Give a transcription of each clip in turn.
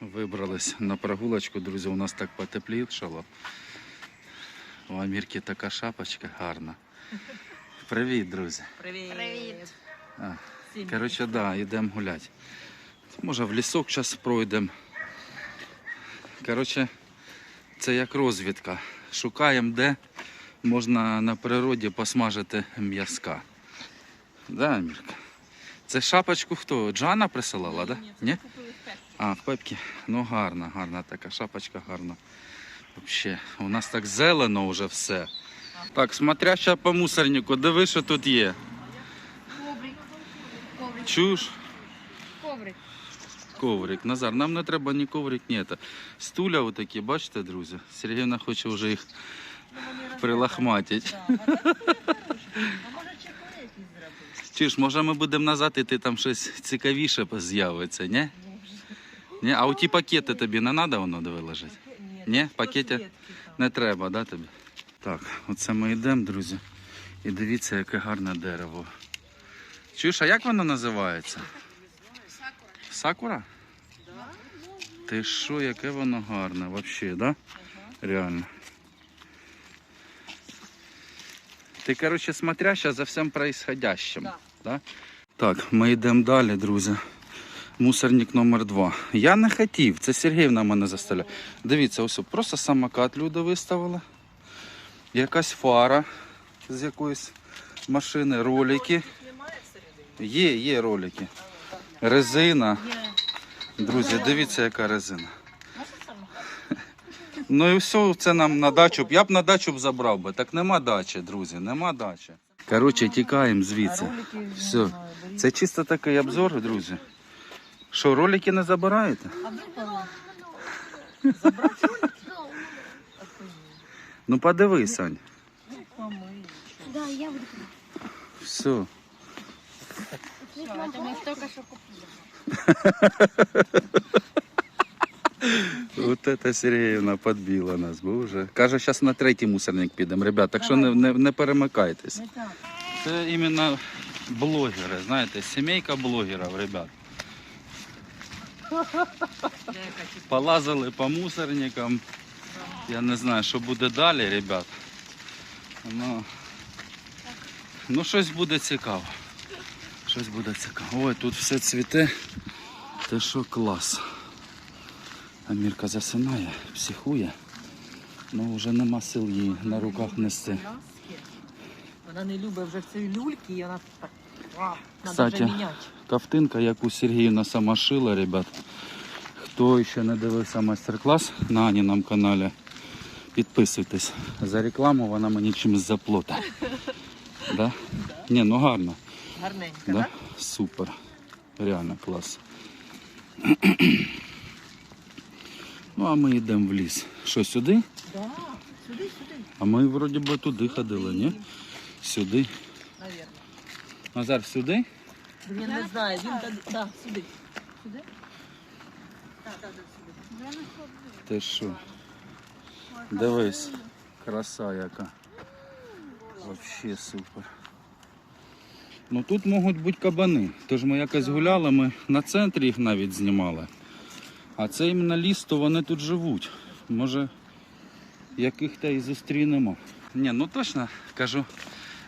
Вибрались на прогулочку, друзі. У нас так потеплішало. У Амірки така шапочка гарна. Привіт, друзі. Привіт. Привіт. Коротше, да, йдемо гуляти. Може в лісок зараз пройдемо. Коротше, це як розвідка. Шукаємо, де можна на природі посмажити м'язка. Да, Амірка? Це шапочку хто? Джана присилала, так? Да? Ні? А, в пепки. Ну гарна, гарна така шапочка, гарна. Вообще, у нас так зелено вже все. Так, смотряща по мусорнику, диви, що тут є. Коврик. Коврик. Чуєш? Коврик. Коврик. Назар, нам не треба ні коврик, ні. це. Стуля отакі, бачите, друзі? Сергійна хоче вже їх прилахматити. А може ми будемо назад іти, там щось цікавіше з'явиться, ні? Ні? А у ті пакети тобі не треба воно диви лежить? Ні, пакеті? Не треба, да, тобі? Так, оце ми йдемо, друзі. І дивіться, яке гарне дерево. Чуєш, а як воно називається? Сакура? Ти що, яке воно гарне, взагалі, да? Реально. Ти, коротше, смотряща за всім происходящим. Да. Да? Так, ми йдемо далі, друзі. Мусорник номер два. Я не хотів, це Сергіївна мене заставляє. Дивіться, ось просто самокат люди виставили. Якась фара з якоїсь машини, ролики. Є, є ролики. Резина. Друзі, дивіться, яка резина. Ну і все, це нам на дачу. Я б на дачу б забрав би. Так нема дачі, друзі, нема дачі. Коротше, тікаємо звідси. Все. Це чисто такий обзор, друзі. Що, ролики не забираєте? А випало? Ну подивись, Сань. Помий. Да, я буду. Все. Все, это мы только что купили. Вот это Сергіївна підбила нас, боже. Каже, зараз на третій мусорник підемо, ребят, так що не, не, не перемикайтесь. Не так. Це іменно блогери, знаєте, сімейка блогерів, ребят. Полазили по мусорникам. Я не знаю, що буде далі, ребят. Ну, ну щось буде цікаво. Щось буде цікаво. Ой, тут все цвіте. Те що клас. Амірка засинає, психує. Ну вже нема сил її на руках нести. Вона не любить вже ці люльки, і вона так. Вже міняти. Ковтинка, яку Сергіївна сама шила, ребят. Хто ще не дивився майстер-клас на Аніному каналі, підписуйтесь. За рекламу вона мені чимось заплатить. Да? Ні, ну гарно. Гарненько, Да? так? Супер. Реально клас. Ну, а ми йдемо в ліс. Що, сюди? Да. Сюди, сюди. А ми вроді би туди ходили, ні? Сюди. Назар, сюди? Він не знає, він так, сюди. Сюди? Так, так, так, сюди. Ти що? Дивись, краса яка. Вообще супер. Ну тут можуть бути кабани. Тож ми якось гуляли, ми на центрі їх навіть знімали. А це іменно ліс, то вони тут живуть. Може, яких-то і зустрінемо. Ні, ну точно кажу,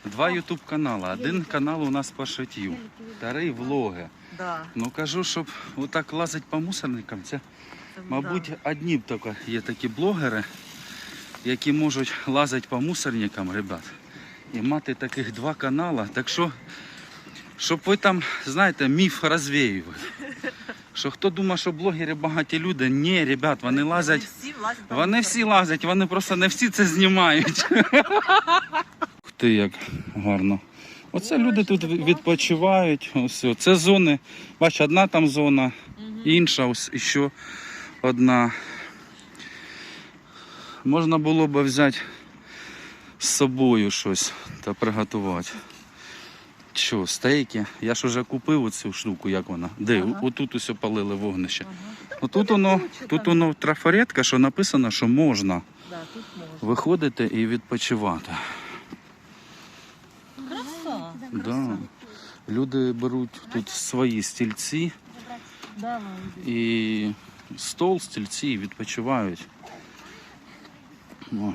два ютуб канали. Один канал у нас по шиттю, вторий влоги. Да, Ну кажу, щоб отак лазити по мусорникам, це Мабуть, да. одні б тільки є такі блогери, які можуть лазити по мусорникам, ребят, і мати таких два канали. Так що, щоб ви там, знаєте, міф розвіювали. Що хто думає, що блогери багаті люди, ні, ребят, вони лазять. Вони всі лазять, вони просто не всі це знімають. Ти, як гарно. Оце люди тут відпочивають. Ось, це зони. Бач, одна там зона, інша ось ще одна. Можна було б взяти з собою щось та приготувати. Що, стейки? Я ж вже купив оцю штуку, як вона. Де? Ага. Отут усе палили вогнище. Ага. Ну, тут воно, тут воно трафаретка, що написано, що можна Да, тут можна. виходити і відпочивати. Да. Люди беруть тут свої стільці і стол, стільці і відпочивають. О.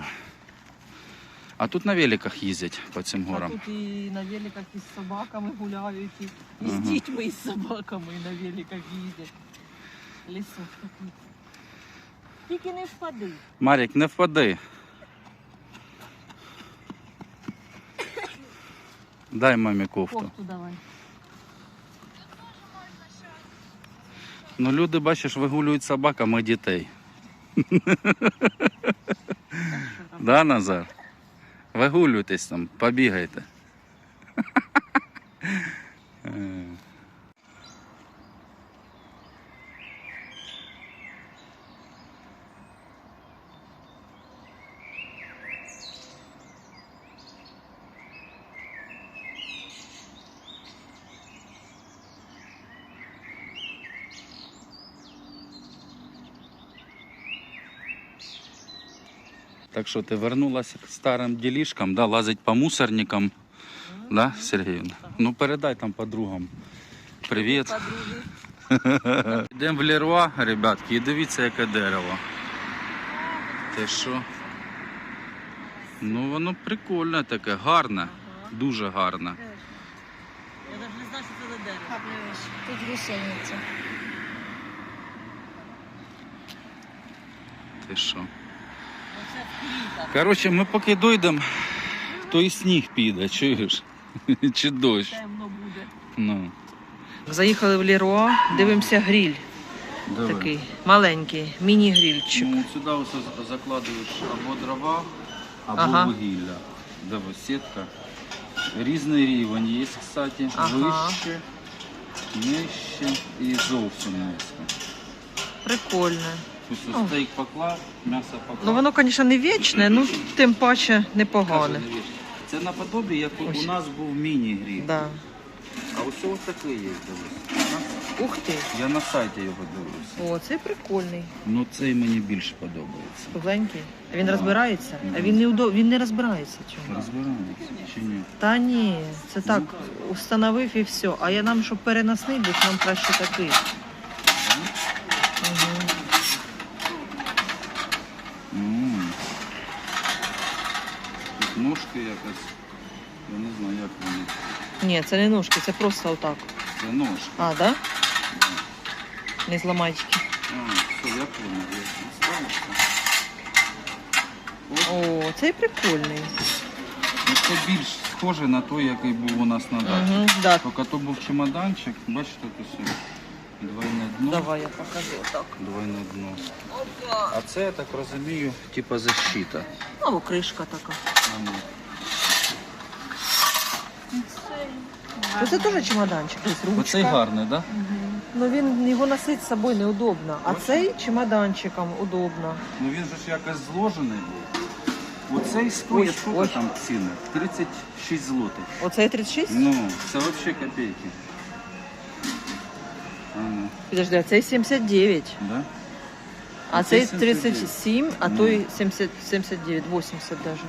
А тут на великах їздять по цим А горам. тут і на великах із собаками гуляють, і, і Ага. з дітьми, і з собаками на великах їздять. Лісок такий. Тільки не впади. Марік, не впади. Дай мамі кофту. Кофту давай. Ну, люди, бачиш, вигулюють собаками дітей. Да, Назар? Вигулюйтесь там, побігайте. Так що ти вернулася к старим ділішкам, да, лазить по мусорникам. Да, Сергіївна? Ну передай там подругам. Привіт. Йдемо в Леруа, ребятки, і дивіться, яке дерево. Ти що? Ну воно прикольне таке, гарне, дуже гарне. Я навіть не знаю, що це за дерево. Тут гусениця. Ти що? Коротше, ми поки дійдемо, то і сніг піде, чуєш? Чи дощ. Темно буде. Ну, Заїхали в Леруа, дивимося гріль давай. такий маленький, міні-грільчик. Ну, сюди ось закладуєш або дрова, або Ага. вугілля. Диви, сітка. Різний рівень є, кстати. Ага. Вище, нижче і зовсім низько. Прикольне. Ось О. стейк поклав, м'ясо поклав. Ну воно, звісно, не вічне, ну тим паче непогане. Це наподобі, як у нас був міні-гріль. Да. А ось ось такий є, дивись. Ух ти. Я на сайті його дивився. О, цей прикольний. Ну цей мені більше подобається. Кругленький. А він Да. розбирається? А він не удо... він не розбирається чому. Розбирається чи ні? Та ні, це так, установив і все. А я нам, щоб переносний був, нам краще такий. Угу. М. Тут ножки якось. Я не знаю, як вони. Ні, це не ножки, це просто отак. Це ножки. А, да? Не зламайки. А, все, я понял. Я. О, цей прикольний. Ну, це більш схоже на той, який був у нас на дачі. Угу, да. Тільки то був чемоданчик, бачите, тут все. Двойне дно. Давай я покажу так. Двойне дно. А це, я так розумію, типа защита. Або кришка така. А, ну. Ну, це теж чемоданчик, ось Оцей гарний, так? Да? Ну він його носити з собою неудобно. А Ось. цей чемоданчиком удобно. Ну він же ж якось зложений був. Оцей стоїть, що ой. там ціни? 36 злотих. Оцей 36? Ну, це взагалі копійки. Підожди, а цей 79. да? А цей 37, а Ну. той 70, 79, 80 даже.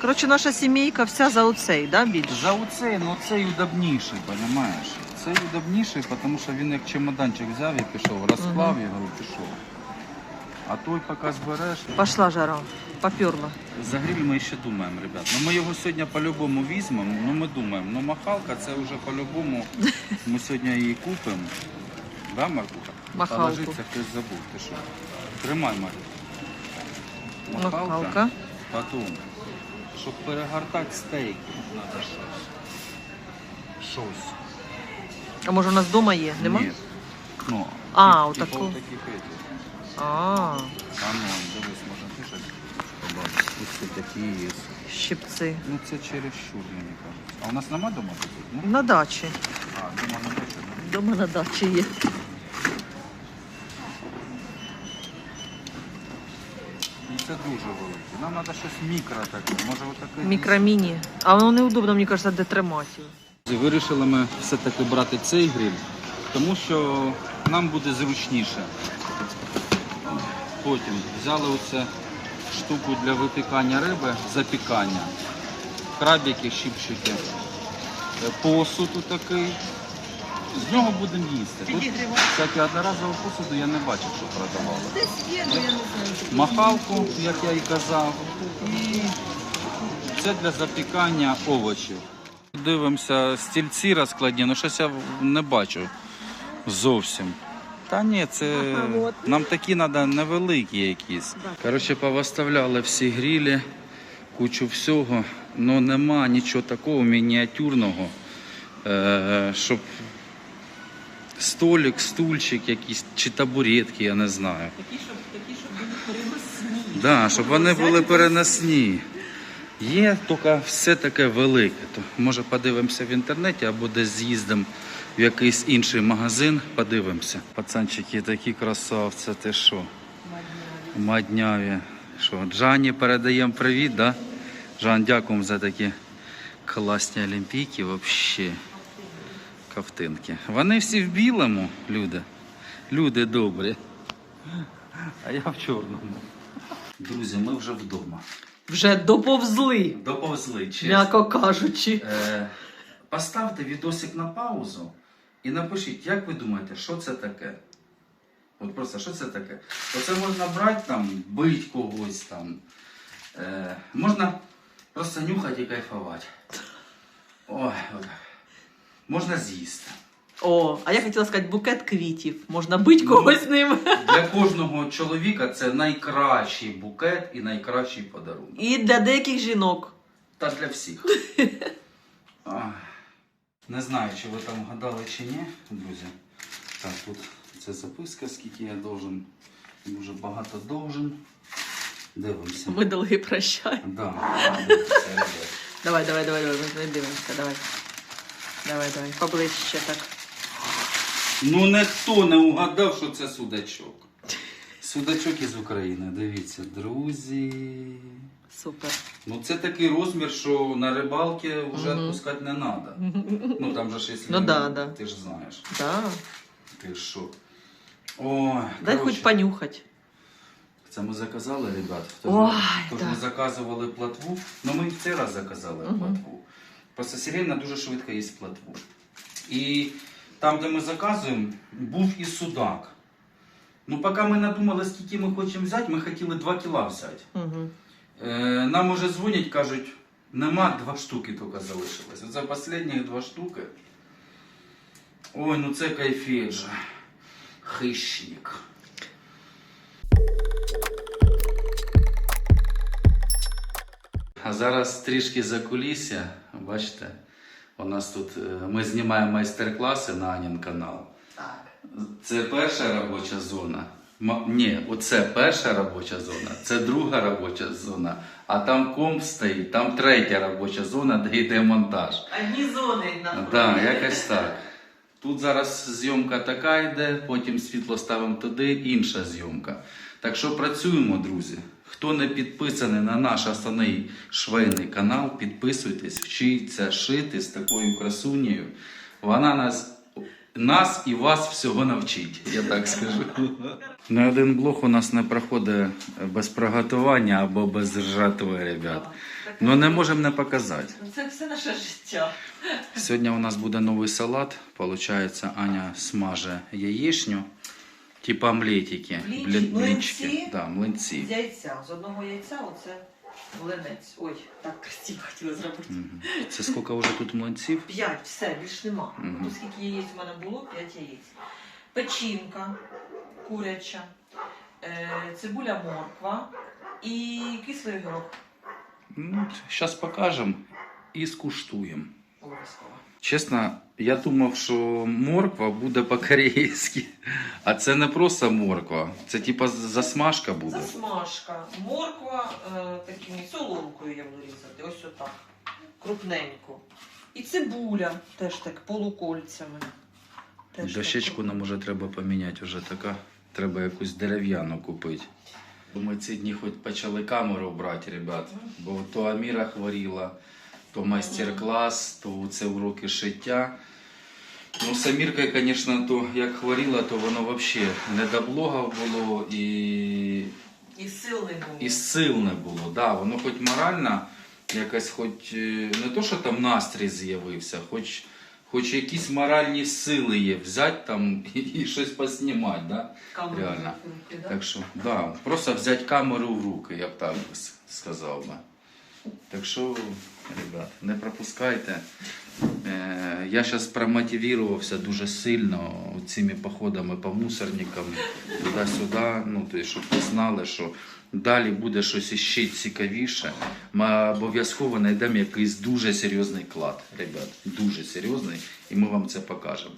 Коротше, наша сімейка вся за оцей, да, більше? За оцей, ну цей удобніший, розумієш? Цей удобніший, тому що він як чемоданчик взяв і пішов, розклав його і пішов. А той поки збереш. Пошла жара, поперла. За гриль ми ще думаємо, ребят. Ну ми його сьогодні по-любому візьмемо, ну ми думаємо. Ну махалка це вже по-любому. Ми сьогодні її купимо. Да, Маркуха? Махалку. Положиться, хтось забув. Ти що? Тримай, Марк. Махалка. Потім. Щоб перегортати стейки, треба щось. Щось. А може у нас вдома є? Нема? Ні. Ну, А, отаку. этих. А, А ну, дивись, може ти щось побачиш. Тут все такі є. щипці. Ну це через щур, мені кажуть. А у нас нема дома таких? Ну? На дачі. А, дома не бачу. да? Дома на дачі є. Ну це дуже велике. Нам треба щось мікро таке. Може отаке. Мікроміні. А воно неудобно, мені кажеться, де тримати. його. Вирішили ми все-таки брати цей гриль, тому що нам буде зручніше. Потім взяли оце штуку для випікання риби, запікання. Крабики, щіпчики. Е, Посуд такий. З нього будемо їсти. Тут всякі одноразові посуду я не бачив, що продавали. Махалку, як я і казав, і це для запікання овочів. Дивимося, стільці розкладні, ну щось я не бачу зовсім. Та ні, це Ага, от. нам такі треба невеликі якісь. Коротше, повиставляли всі грілі, кучу всього, але нема нічого такого мініатюрного, е, щоб столик, стульчик якийсь чи табуретки, я не знаю. Такі, щоб, такі, щоб були переносні. Да, щоб вони були переносні. Є тільки все таке велике. То, може подивимося в інтернеті або десь з'їздимо в якийсь інший магазин, подивимося. Пацанчики такі красавці, ти що? Мадняві. Що, Джані передаємо привіт, да? Жан, дякуємо за такі класні олімпійки, взагалі. Ковтинки. Вони всі в білому, люди. Люди добрі. А я в чорному. Друзі, ми вже вдома. Вже доповзли, Доповзли, чесно. м'яко кажучи. Е, поставте відосик на паузу і напишіть, як ви думаєте, що це таке? От просто що це таке? Оце можна брати там, бить когось там. Е, можна просто нюхати і кайфувати. Ой, отак. Можна з'їсти. О, а я хотіла сказати букет квітів. Можна бить когось ним. Для кожного чоловіка це найкращий букет і найкращий подарунок. І для деяких жінок. Та для всіх. Ах. Не знаю, чи ви там гадали чи ні, друзі. Так, тут це записка, скільки я должен. Дуже багато должен. Дивимося. Ми долги прощаємо. Да. Давай, давай, давай, давай, дивимося, давай. Давай, давай, поближче так. Ну ніхто не угадав, що це судачок. Судачок із України, дивіться, друзі. Супер. Ну це такий розмір, що на рибалки вже Мгм. відпускати не треба. Ну там же ж якщо Ну да, да. ти ж знаєш. Да. Ти що? Ой, Дай коротше, хоч понюхать. Це ми заказали, ребят. Тож, Ой, тож да. ми заказували платву. Ну ми і в цей раз заказали Мгм. платву. Просто Сирена дуже швидко їсть платву. І там, де ми заказуємо, був і судак. Ну, поки ми надумали, скільки ми хочемо взяти, ми хотіли 2 кіла взяти. Угу. Е, нам уже дзвонять, кажуть, нема два штуки тільки залишилось. За останні два штуки. Ой, ну це кайфет же. Хищник. А зараз трішки за кулісся. Бачите, у нас тут е, ми знімаємо майстер-класи на Анін канал. Так. Це перша робоча зона. М- Ні, оце перша робоча зона, це друга робоча зона, а там комп стоїть, там третя робоча зона, де йде монтаж. Одні зони Так, да, якось так. Тут зараз зйомка така йде, потім світло ставимо туди, інша зйомка. Так що працюємо, друзі. Хто не підписаний на наш основний швейний канал, підписуйтесь, вчіться шити з такою красунею. Вона нас, нас і вас всього навчить, я так скажу. Не один блок у нас не проходить без приготування або без жатви, ребят. Ну не можемо не показати. Це все наше життя. Сьогодні у нас буде новий салат. Получається, Аня смаже яєчню, типа омлетики. Блінчики. блін- Млинці? Да, млинці. З яйця. З одного яйця оце млинець. Ой, так красиво хотіла зробити. Це скільки вже тут млинців? П'ять, все, більш нема. Угу. Тут скільки яєць в мене було, п'ять яєць. Печінка куряча, е, цибуля морква і кислий горох. Ну, зараз покажемо і скуштуємо. Обов'язково. Чесно, я думав, що морква буде по-корейськи. А це не просто морква, це типа засмажка буде. Засмажка. Морква е, такими соломкою я буду різати. Ось отак. Крупненько. І цибуля теж так полукольцями. Теж Дощечку нам уже треба поміняти, вже така. Треба якусь дерев'яну купити. Ми ці дні хоч почали камеру брати, ребят. Бо то Аміра хворіла, то майстер-клас, то це уроки шиття. Ну, з звісно, то як хворіла, то воно взагалі не до блога було і, І сил не було. і сил не було. Да, воно хоч морально, якось хоч е, не то, що там настрій з'явився, хоч, хоч якісь моральні сили є, взяти там і, і щось поснімати, да? Камеру Реально. в руки, да? Так що, да, просто взяти камеру в руки, я б так сказав би. Так що, ребят, не пропускайте. Е, я зараз промотивувався дуже сильно цими походами по мусорникам туди-сюди. Ну, щоб ви знали, що далі буде щось іще цікавіше. Ми обов'язково знайдемо якийсь дуже серйозний клад, ребят. Дуже серйозний, і ми вам це покажемо.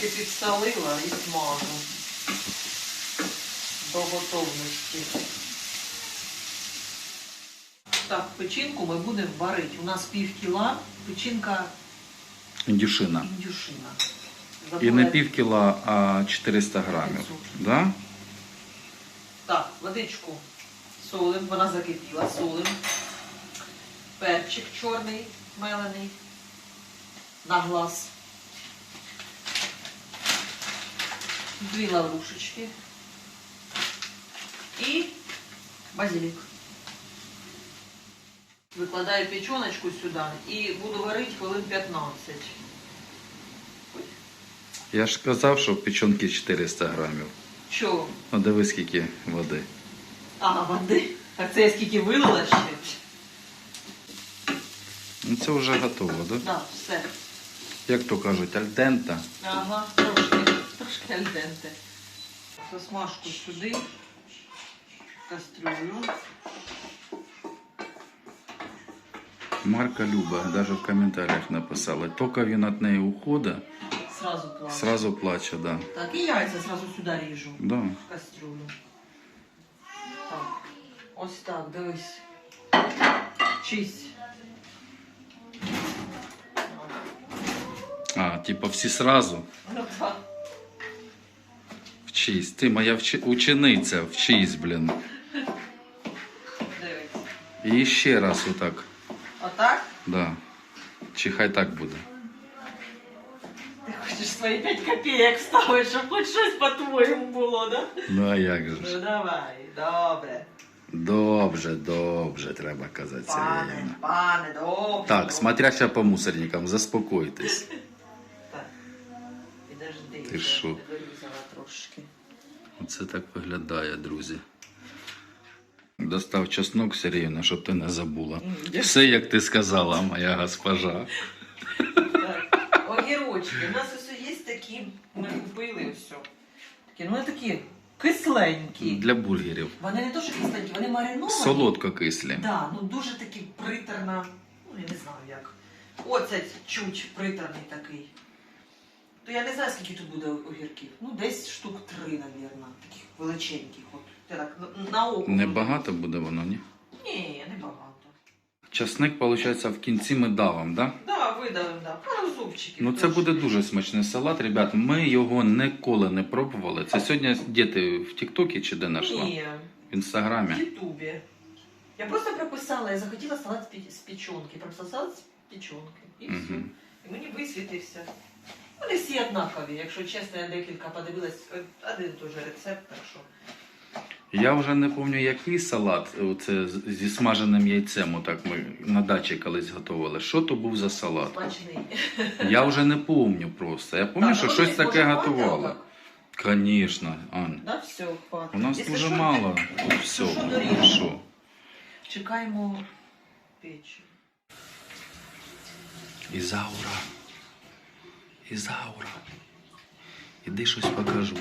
Трошки підсолила і смажу до готовності. Так, печінку ми будемо варити. У нас пів кіла, печінка Індюшина. індюшина. І не пів кіла, а 400 грамів. Да? Так, водичку солим, вона закипіла, солим. Перчик чорний, мелений, на глаз. Дві лаврушечки. І базилік. Викладаю печоночку сюди і буду варити хвилин 15. Я ж казав, що в печонки 400 грамів. Чого? Ну диви скільки води. Ага, води. А це я скільки вилила ще? Ну це вже готово, так? Да? Так, все. Як то кажуть, альдента. Ага, трошки, трошки альденте. Засмажку сюди, в кастрюлю. Марка Люба навіть в коментарях написала. Тільки він від неї уходить, Сразу плаваю. сразу плаче, да. Так, і яйця сразу сюди ріжу, Да. в кастрюлю. Так, ось так, дивись. Чисть. А, типа всі сразу Ну так. Вчись. Ти моя вчи... учениця, вчись, блін. І ще раз отак. Отак? Да. Чи хай так буде. Ти хочеш свої 5 копійок ставити, щоб хоч щось по-твоєму було, да? Ну а як же Ну давай, добре. Добре, добре, треба казати. Пане, пане, добре. Так, добре. смотряща по мусорникам, заспокойтесь. Так. Підожди. Ти я що? дорізала трошки. Оце так виглядає, друзі. Достав чеснок, Сергіївна, щоб ти не забула. Все, як ти сказала, моя госпожа. Так. Огірочки. У нас ось є такі, ми купили ось. Такі, ну такі кисленькі. Для бургерів. Вони не то, що кисленькі, вони мариновані. Солодко кислі. Да, ну дуже такі приторна, ну я не знаю як. Оце чуть приторний такий. То я не знаю, скільки тут буде огірків. Ну, десь штук три, навірно, таких величеньких. От я так на- на око. Небагато буде воно, ні? Ні, не багато. Часник, виходить, в кінці ми давимо, да? Да, видавим, да. Пару зубчиків. Ну це трошки. буде дуже смачний салат, ребят. Ми його ніколи не пробували. Це сьогодні де ти в Тіктокі чи де знайшла? Ні, В інстаграмі. в Ютубі. Я просто прописала, я захотіла салат з пі- з печонки. Прописала салат з печонки. І все. Мгм. І мені висвітився. Вони всі однакові, якщо чесно, я декілька подивилась, один той же рецепт, так що. Я вже не пам'ятаю, який салат оце зі смаженим яйцем. Отак ми на дачі колись готували. Що то був за салат? Смачний. Я вже не пам'ятаю просто. Я пам'ятаю, що щось ну, таке може, готували. Звісно, Ань. Да, все, хватить. У нас Якщо дуже що, мало тут що всього. Що? Чекаємо печі. Ізаура. Ізаура. Іди щось покажу.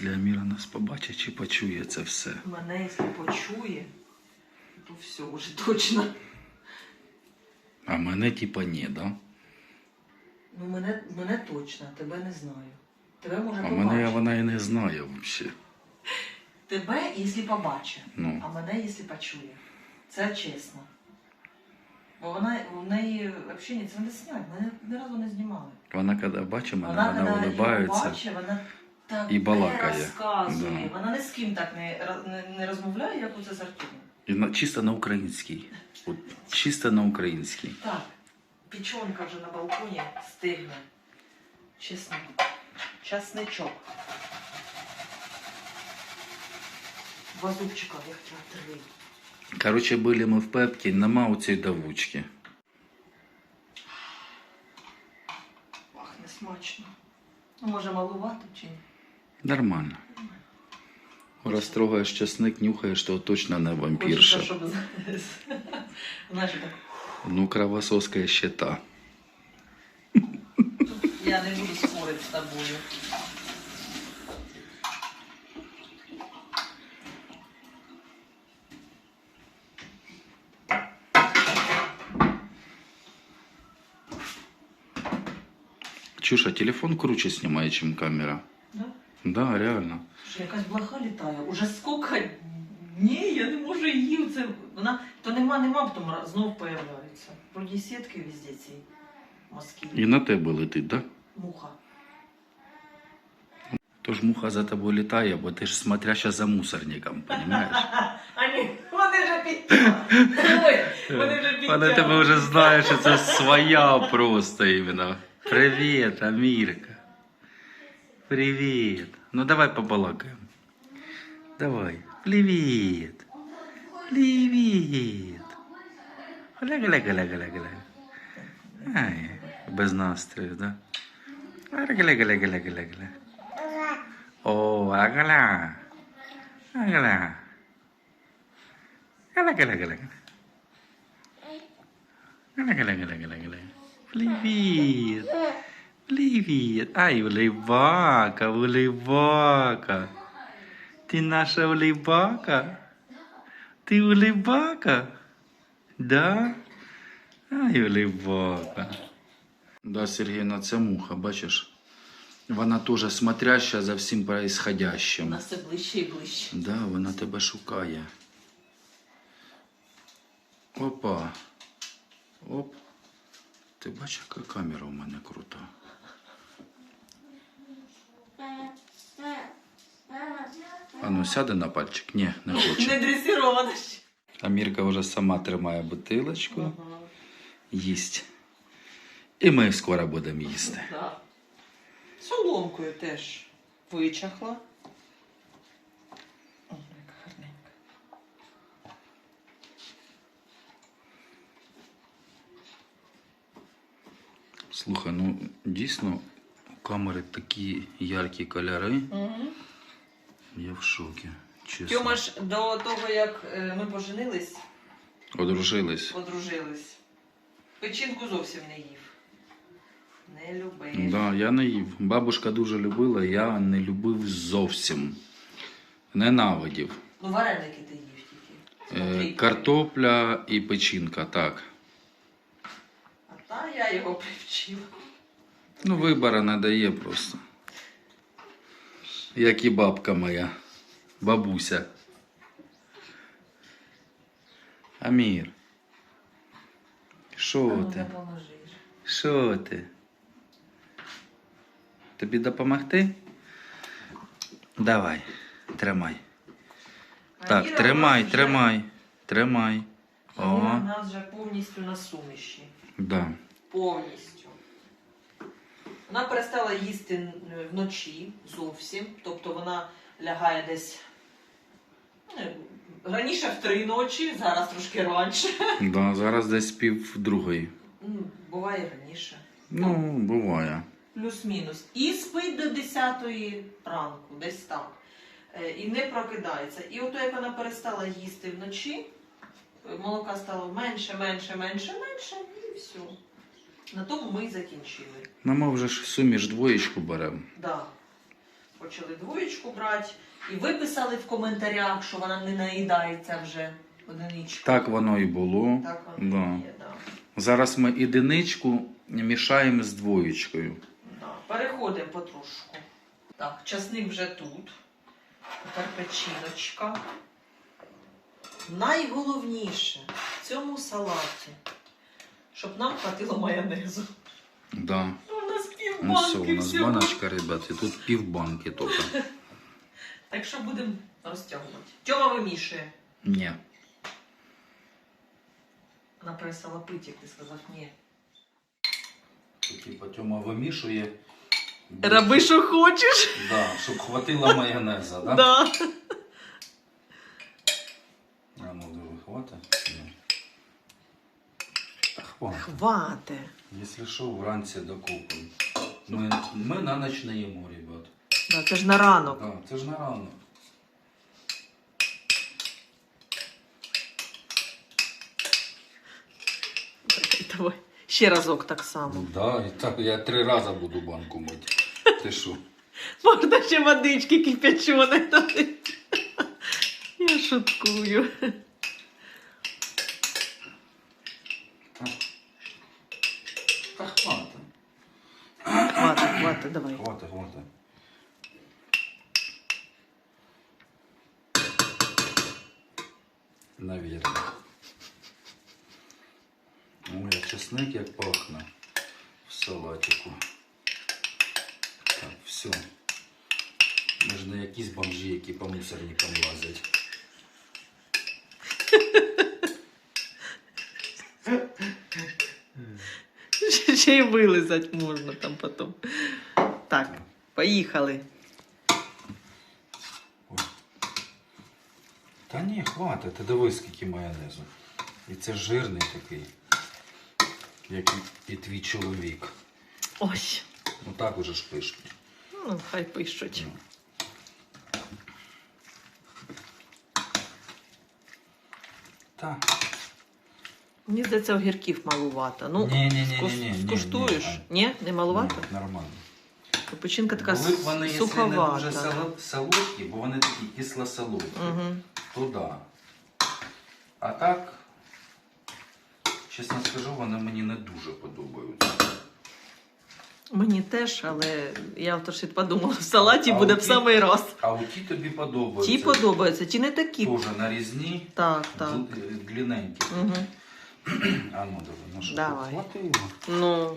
Якщо Аміра нас побачить чи почує це все. Мене, якщо почує, то все, вже точно. А мене типа ні, да? Ну, мене, мене точно, тебе не знаю. Тебе може А побачити. мене вона і не знає взагалі. Тебе, якщо побачить, Ну. а мене, якщо почує. Це чесно. Бо вона в неї взагалі це не снять, мене ні разу не знімали. Вона коли бачить мене, Вона, вона, улибається. бачить, вона так І балакає. розказує. Да. Вона ні з ким так не, не, не розмовляє, як оце з Артуром. І на, чисто на українській. От, чисто на українській. Так, печонка вже на балконі стигне. Чесно. Часничок. Два зубчика, їх треба три. Коротше, були ми в Пепці, нема оцієї давучки. Пахне смачно. Ну, може, малувато чи ні? Нормально. Раз трогаєш часник, нюхаєш, то точно не вампірша. Хочеться, щоб знаєш, так. Ну, кровососка ще та. Я не буду спорити з тобою. Чуша, телефон круче знімає, ніж камера. Да? Реально. Що якась блоха літає. Уже скільки Ні, я не можу її. Це вона то нема, нема, потім знов появляється. Вроді сітки везде ці мозки. І на тебе летить, да? Муха. Тож муха за тобою літає, бо ти ж смотряща за мусорником, розумієш? А ні, вони вже підтягли. Вони вже Вони тебе вже знають, що це своя просто іменно. Привіт, Амірка. Привіт. Ну давай побалакаємо. Давай. Привіт. Привіт. Гля-гля-гля-гля-гля. Ай, без настрою, да? Гля-гля-гля-гля-гля-гля. О, агля. Агля. Гля-гля-гля-гля. Гля-гля-гля-гля-гля. Привіт. Привіт. Ай, улибака, улибака. Ти наша улибака? Ти улибака? Да? Ай, улибака. Да, Сергійна, це муха, бачиш? Вона теж смотряща за всім происходящим. У нас все ближче і ближче. Да, вона тебе шукає. Опа. Оп. Ти бачиш, яка камера у мене крута. А ну сяде на пальчик? Ні, не хоче. Не дресірована ще. Амірка вже сама тримає бутилочку, Ага. їсть. І ми скоро будемо їсти. Да. Соломкою теж вичахла. О, яка гарненька. Слухай, ну дійсно у камери такі яркі кольори. Угу. Я в шокі. Чесно. Тьома ж до того, як е, ми поженились, Одружились. одружились, печінку зовсім не їв. Не любив. Да, я не їв. Бабушка дуже любила, я не любив зовсім. Ненавидів. Ну, вареники ти їв тільки. Е, Смотри. картопля і печінка, так. А та я його привчив. Ну, вибору не дає просто. Як і бабка моя, бабуся. Амір. Що ти? Що ти? Тобі допомогти? Давай, тримай. Так, Аміра тримай, вже- тримай, тримай. Аміра у нас вже повністю на суміші. да. Повністю. Вона перестала їсти вночі зовсім. Тобто вона лягає десь е, раніше в три ночі, зараз трошки раніше. Да, зараз десь пів другої. Ну, Буває раніше. Ну, буває. Плюс-мінус. І спить до 10 ранку, десь так. Е, І не прокидається. І ото як вона перестала їсти вночі, е, молока стало менше, менше, менше, менше, і все. На тому ми і закінчили. Ну, ми вже ж суміш двоєчку беремо. Да. Почали двоєчку брати. І виписали в коментарях, що вона не наїдається вже одиничку. Так воно і було. Так воно Да. і є, да. Зараз ми єдиничку мішаємо з двоєчкою. Да. Переходимо потрошку. Так, часник вже тут. Тепер печіночка. Найголовніше в цьому салаті щоб нам хватило майонезу. Да. Ну, У нас Ну все, у нас всього. баночка, ребят, і тут пів банки тільки. Так що будемо розтягувати. Тьома вимішує. Ні. Вона перестала пити, як ти сказав, ні. Типа Тьома вимішує. Роби, що хочеш. Да, щоб хватило майонеза, да? Да. А ну хватить? Хватить. Хвате. Якщо що, вранці докупимо. Ми, ми на ніч не їмо, ребят. Да, це ж на ранок. Да, це ж на ранок. Давай. Ще разок так само. Да, і так я три рази буду банку мити. Ти що? Можна ще водички кипяченої дати. Я шуткую. Та, та хватить. Хватить, давай. Хватить, хватить. Навірно. Ой, а чесник як пахне в салатику. Так, все. Ми ж не якісь бомжі, які по мусорникам лазять. Ще й вилизати можна там потім. Так, поїхали. Ой. Та ні, хватить, ти дивись, скільки майонезу. І це жирний такий, як і, твій чоловік. Ось. Ну так уже ж пишуть. Ну, хай пишуть. Ну. Так. Мені здається, огірків малувато. Ну, Ні-ні-ні-ні-ні, скус- ні, скуштуєш? ні, Ні, не малувато? Ні, нормально. Капучинка така Були б вони, якщо не дуже суховата. солодкі, бо вони такі кисло-солодкі, Угу. то да. А так, чесно скажу, вони мені не дуже подобаються. Мені теж, але я то ж подумала, в салаті А буде в оті- самий раз. А от ті тобі подобаються. Ті подобаються, ті не такі. Теж нарізні, Так, так. дл- длинненькі. Угу. А ну давай, ну що, Давай. хватило? Ну,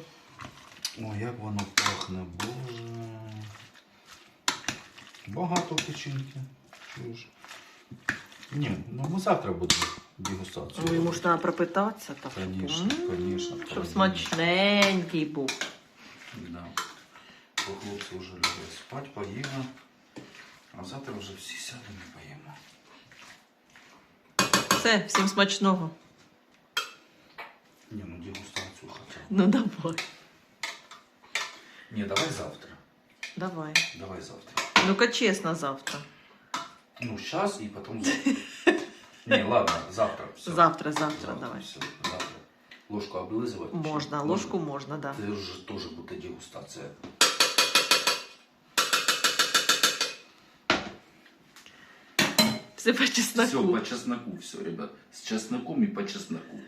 О, як воно пахне, боже. Багато печінки. Чуєш? Ні, ну ми завтра будемо дегустацію. ну, йому ж треба пропитатися. Так. Конечно, М, конечно. Щоб смачненький був. Да. Бо хлопці вже люблять спати, поїмо. А завтра вже всі сядемо і поїмо. Все, всім смачного. Ні, ну дегустацію хоча б. Ну давай. Ні, давай завтра. Давай. Давай завтра. Ну-ка чесно завтра. Ну, сейчас и потом завтра. Не, ладно, завтра. Все. Завтра, завтра, давай. Все, завтра. Ложку облизывать? Можна, ложку можна, да. Это уже тоже будет дегустация. Все по Все чесноку. по чесноку, все, ребят. С чесноком и по чесноку.